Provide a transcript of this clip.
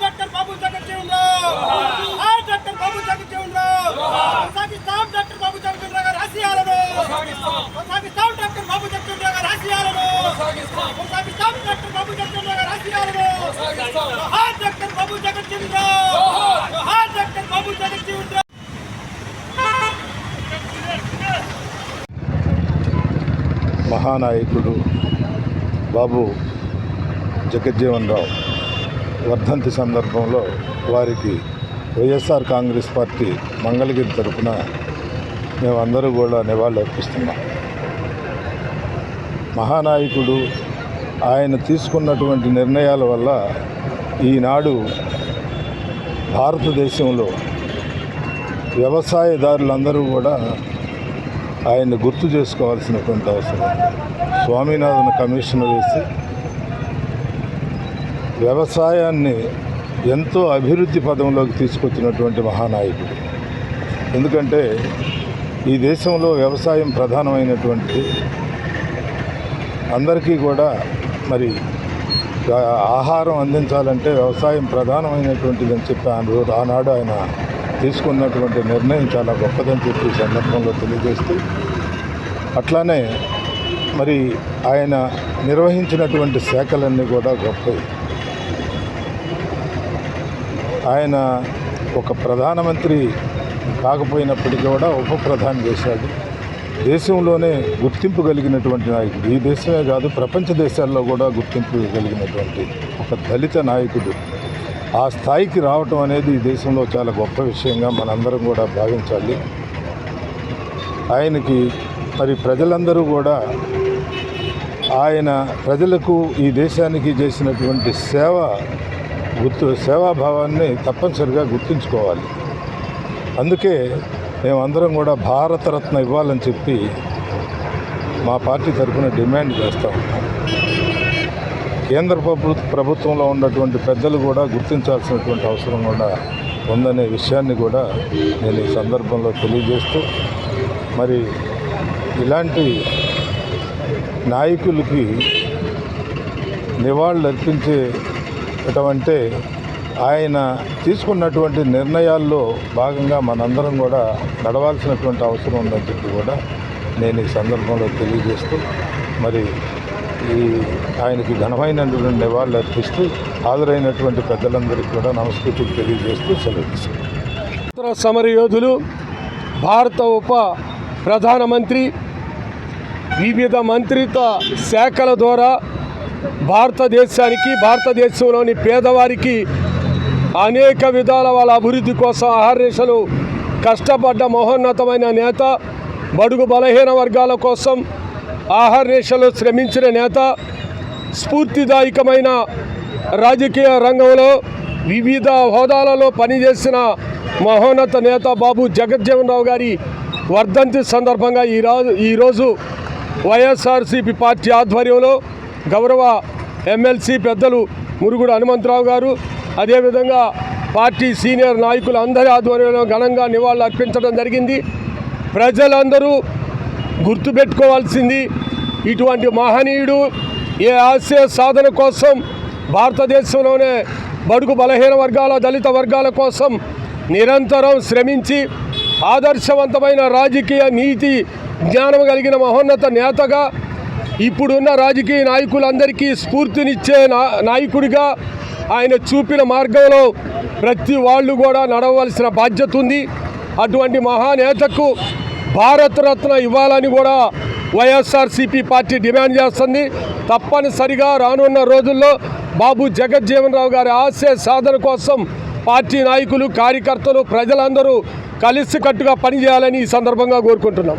Doctor Babu Jagjivan Rao doctor Babu Jagjivan Rao కొనసాగిస్తాం doctor Babu Jagjivan Rao గారి ఆశయాలను! కొనసాగిస్తాం డాక్టర్ బాబు జగజ్జీవన్ రావు గారి ఆశయాలను! కొనసాగిస్తాం డాక్టర్ బాబు జగజ్జీవన్ రావు గారి ఆశయాలను! డాక్టర్ బాబు జగజ్జీవన్ రావు డాక్టర్ బాబు జగజ్జీవన్ రావు మహానాయకుడు బాబు జగజ్జీవన్ రావు. వర్ధంతి సందర్భంలో వారికి వైఎస్ఆర్ కాంగ్రెస్ పార్టీ మంగళగిరి తరఫున మేమందరూ కూడా నివాళులర్పిస్తున్నాం మహానాయకుడు ఆయన తీసుకున్నటువంటి నిర్ణయాల వల్ల ఈనాడు భారతదేశంలో వ్యవసాయదారులందరూ కూడా ఆయన్ని గుర్తు చేసుకోవాల్సినటువంటి అవసరం స్వామినాథన్ కమిషన్ వేసి వ్యవసాయాన్ని ఎంతో అభివృద్ధి పదంలోకి తీసుకొచ్చినటువంటి మహానాయకుడు. ఎందుకంటే ఈ దేశంలో వ్యవసాయం ప్రధానమైనటువంటిది. అందరికీ కూడా మరి ఆహారం అందించాలంటే వ్యవసాయం ప్రధానమైనటువంటిది అని చెప్పి ఆనాడు ఆనాడు ఆయన తీసుకున్నటువంటి నిర్ణయం చాలా గొప్పదని చెప్పి సందర్భంలో తెలియజేస్తూ అట్లానే మరి ఆయన నిర్వహించినటువంటి శాఖలన్నీ కూడా గొప్పవి. ఆయన ఒక ప్రధానమంత్రి కాకపోయినప్పటికీ కూడా ఉప ప్రధాని చేశాడు. దేశంలోనే గుర్తింపు కలిగినటువంటి నాయకుడు. ఈ దేశమే కాదు ప్రపంచ దేశాల్లో కూడా గుర్తింపు కలిగినటువంటి ఒక దళిత నాయకుడు. ఆ స్థాయికి రావటం అనేది ఈ దేశంలో చాలా గొప్ప విషయంగా మనందరం కూడా భావించాలి. ఆయనకి మరి ప్రజలందరూ కూడా ఆయన ప్రజలకు ఈ దేశానికి చేసినటువంటి సేవ గుర్తు సేవాభావాన్ని తప్పనిసరిగా గుర్తుంచుకోవాలి. అందుకే మేమందరం కూడా భారతరత్న ఇవ్వాలని చెప్పి మా పార్టీ తరఫున డిమాండ్ చేస్తూ ఉన్నాం. కేంద్ర ప్రభుత్వంలో ఉన్నటువంటి పెద్దలు కూడా గుర్తించాల్సినటువంటి అవసరం కూడా ఉందనే విషయాన్ని కూడా నేను ఈ సందర్భంలో తెలియజేస్తూ మరి ఇలాంటి నాయకులకి నివాళులు అర్పించే ఎటువంటి ఆయన తీసుకున్నటువంటి నిర్ణయాల్లో భాగంగా మనందరం కూడా నడవాల్సినటువంటి అవసరం ఉందని చెప్పి కూడా నేను ఈ సందర్భంలో తెలియజేస్తూ మరి ఈ ఆయనకి ఘనమైనటువంటి నివాళులు అర్పిస్తూ హాజరైనటువంటి పెద్దలందరికీ కూడా నమస్కృతులు తెలియజేస్తూ సెలవు సమర యోధులు భారత ఉప ప్రధానమంత్రి వివిధ మంత్రిత్వ శాఖల ద్వారా భారతదేశానికి భారతదేశంలోని పేదవారికి అనేక విధాల వాళ్ళ అభివృద్ధి కోసం ఆహర్నిశలు కష్టపడ్డ మహోన్నతమైన నేత బడుగు బలహీన వర్గాల కోసం ఆహర్నిశలు శ్రమించిన నేత స్ఫూర్తిదాయకమైన రాజకీయ రంగంలో వివిధ హోదాలలో పనిచేసిన మహోన్నత నేత బాబు జగజ్జీవన్ రావు గారి వర్ధంతి సందర్భంగా ఈరోజు ఈరోజు వైఎస్ఆర్సీపీ పార్టీ ఆధ్వర్యంలో గౌరవ ఎమ్మెల్సీ పెద్దలు మురుగుడు హనుమంతరావు గారు అదేవిధంగా పార్టీ సీనియర్ నాయకులు అందరి ఆధ్వర్యంలో ఘనంగా నివాళులు అర్పించడం జరిగింది. ప్రజలందరూ గుర్తుపెట్టుకోవాల్సింది ఇటువంటి మహనీయుడు ఏ ఆశయ సాధన కోసం భారతదేశంలోనే బడుగు బలహీన వర్గాల దళిత వర్గాల కోసం నిరంతరం శ్రమించి ఆదర్శవంతమైన రాజకీయ నీతి జ్ఞానం కలిగిన మహోన్నత నేతగా ఇప్పుడున్న రాజకీయ నాయకులందరికీ స్ఫూర్తినిచ్చే నా నాయకుడిగా ఆయన చూపిన మార్గంలో ప్రతి వాళ్ళు కూడా నడవలసిన బాధ్యత ఉంది. అటువంటి మహానేతకు భారతరత్న ఇవ్వాలని కూడా వైఎస్ఆర్సీపీ పార్టీ డిమాండ్ చేస్తుంది. తప్పనిసరిగా రానున్న రోజుల్లో బాబు జగజ్జీవన్ రావు గారి ఆశయ సాధన కోసం పార్టీ నాయకులు కార్యకర్తలు ప్రజలందరూ కలిసికట్టుగా పనిచేయాలని ఈ సందర్భంగా కోరుకుంటున్నాం.